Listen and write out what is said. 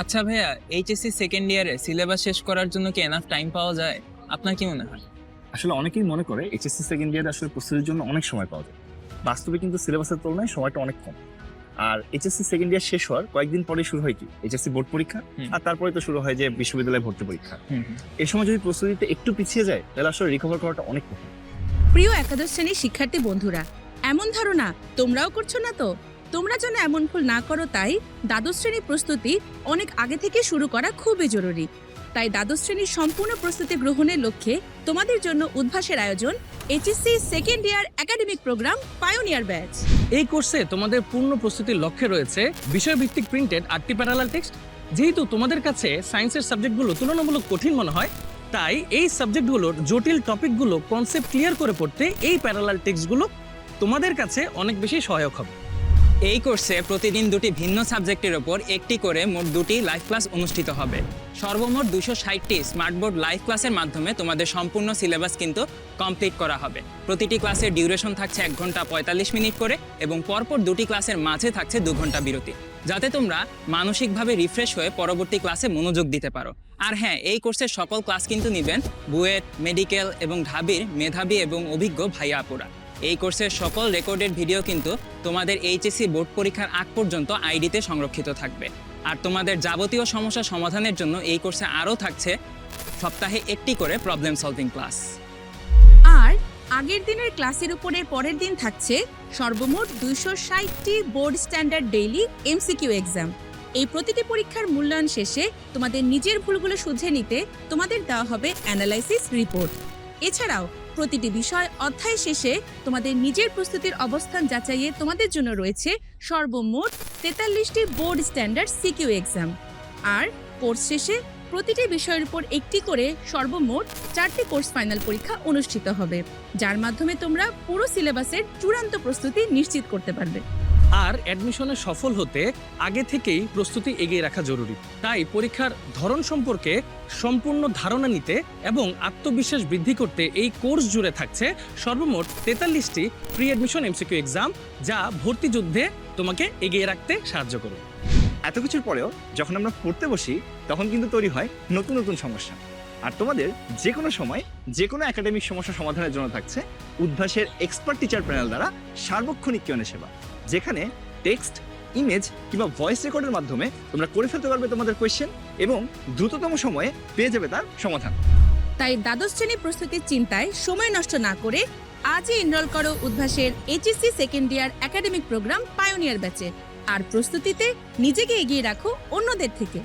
আচ্ছা ভাইয়া HSC second ইয়ারে সিলেবাস শেষ করার জন্য কি এনাফ টাইম পাওয়া যায়? আপনার কি মনে হয়? আসলে অনেকেই মনে করে এইচএসসি সেকেন্ড ইয়ারে আসলে প্রস্তুতির জন্য অনেক সময় পাওয়া যায়। বাস্তবে কিন্তু সিলেবাসের তুলনায় সময়টা অনেক কম। আর এইচএসসি সেকেন্ড ইয়ার শেষ হওয়ার কয়েকদিন পরে শুরু হয় কি? এইচএসসি বোর্ড পরীক্ষা আর তারপরে তো শুরু হয় যে বিশ্ববিদ্যালয়ে ভর্তি পরীক্ষা। এই সময় যদি প্রস্তুতিতে একটু পিছিয়ে যায় তাহলে আসলে রিকভার করাটা অনেক কঠিন। প্রিয় একাদশ শ্রেণির শিক্ষার্থী বন্ধুরা এমন ধারণা তোমরাও করছ না তো? তোমরা যেন এমন ভুল না করো তাই দ্বাদশ শ্রেণির প্রস্তুতি অনেক আগে থেকে শুরু করা খুবই জরুরি। তাই দ্বাদশ শ্রেণির সম্পূর্ণ প্রস্তুতি গ্রহণের লক্ষ্যে তোমাদের জন্য উদ্ভাসের আয়োজন HSC second year academic programme pioneer batch এই কোর্সে তোমাদের পূর্ণ প্রস্তুতির লক্ষ্যে রয়েছে বিষয়ভিত্তিক প্রিন্টেড আটটি প্যারালাল টেক্সট। যেহেতু তোমাদের কাছে সায়েন্সের সাবজেক্টগুলো তুলনামূলক কঠিন মনে হয়, তাই এই সাবজেক্টগুলোর জটিল টপিকগুলো কনসেপ্ট ক্লিয়ার করে পড়তে এই প্যারালাল টেক্সটগুলো তোমাদের কাছে অনেক বেশি সহায়ক হবে। এই কোর্সে প্রতিদিন দুটি ভিন্ন সাবজেক্টের ওপর একটি করে মোট দুটি লাইভ ক্লাস অনুষ্ঠিত হবে। সর্বমোট দুশো ষাটটি স্মার্ট বোর্ড লাইভ ক্লাসের মাধ্যমে তোমাদের সম্পূর্ণ সিলেবাস কিন্তু কমপ্লিট করা হবে। প্রতিটি ক্লাসের ডিউরেশন থাকছে এক ঘণ্টা পঁয়তাল্লিশ মিনিট করে এবং পরপর দুটি ক্লাসের মাঝে থাকছে দু ঘণ্টা বিরতি। যাতে তোমরা মানসিকভাবে রিফ্রেশ হয়ে পরবর্তী ক্লাসে মনোযোগ দিতে পারো। আর হ্যাঁ এই কোর্সের সকল ক্লাস কিন্তু নেবেন বুয়েট, মেডিকেল এবং ঢাবির মেধাবী এবং অভিজ্ঞ ভাইয়া আপুরা এই কোর্সের সকল রেকর্ডেড ভিডিও কিন্তু তোমাদের এইচএসসি বোর্ড পরীক্ষার আগ পর্যন্ত আইডিতে সংরক্ষিত থাকবে। আর তোমাদের যাবতীয় সমস্যা সমাধানের জন্য এই কোর্সে আরও থাকছে সপ্তাহে একটি করে প্রবলেম সলভিং ক্লাস আর আগের দিনের ক্লাসের উপরে পরের দিন থাকছে সর্বমোট দুইশো ষাটটি board standard daily MCQ exam এই প্রতিটি পরীক্ষার মূল্যায়ন শেষে তোমাদের নিজের ভুলগুলো শুধরে নিতে তোমাদের দেওয়া হবে অ্যানালাইসিস রিপোর্ট এছাড়াও প্রতিটি বিষয় অধ্যায় শেষে তোমাদের নিজের প্রস্তুতির অবস্থান যাচাইয়ে তোমাদের জন্য রয়েছে সর্বমোট তেতাল্লিশটি বোর্ড স্ট্যান্ডার্ড সিকিউ এক্সাম। আর কোর্স শেষে প্রতিটি বিষয়ের উপর একটি করে সর্বমোট চারটি কোর্স ফাইনাল পরীক্ষা অনুষ্ঠিত হবে, যার মাধ্যমে তোমরা পুরো সিলেবাসের চূড়ান্ত প্রস্তুতি নিশ্চিত করতে পারবে। আর অ্যাডমিশনে সফল হতে আগে থেকেই প্রস্তুতি এগিয়ে রাখা জরুরি। তাই পরীক্ষার ধরন সম্পর্কে সম্পূর্ণ ধারণা নিতে এবং আত্মবিশ্বাস বৃদ্ধি করতে এই কোর্স জুড়ে থাকছে সর্বমোট তেতাল্লিশটি প্রি অ্যাডমিশন এমসিকিউ এক্সাম যা ভর্তি যুদ্ধে তোমাকে এগিয়ে রাখতে সাহায্য করবে। এত কিছুর পরেও যখন আমরা পড়তে বসি, তখন কিন্তু তৈরি হয় নতুন নতুন সমস্যা। আর তোমাদের যে কোনো সময় যে কোনো একাডেমিক সমস্যা সমাধানের জন্য থাকছে উদ্ভাসের এক্সপার্ট টিচার প্যানেল দ্বারা সার্বক্ষণিক কিয়নে সেবা। যেখানে টেক্সট ইমেজ কিংবা ভয়েস রেকর্ডের মাধ্যমে তোমরা করে ফেলতে পারবে তোমাদের কোয়েশ্চেন এবং দ্রুততম সময়ে পেয়ে যাবে তার সমাধান। তাই দ্বাদশ শ্রেণি প্রস্তুতির চিন্তায় সময় নষ্ট না করে আজই এনরোল করো উদ্ভাসের HSC second year academic programme pioneer ব্যাচে আর প্রস্তুতিতে নিজেকে এগিয়ে রাখো অন্যদের থেকে।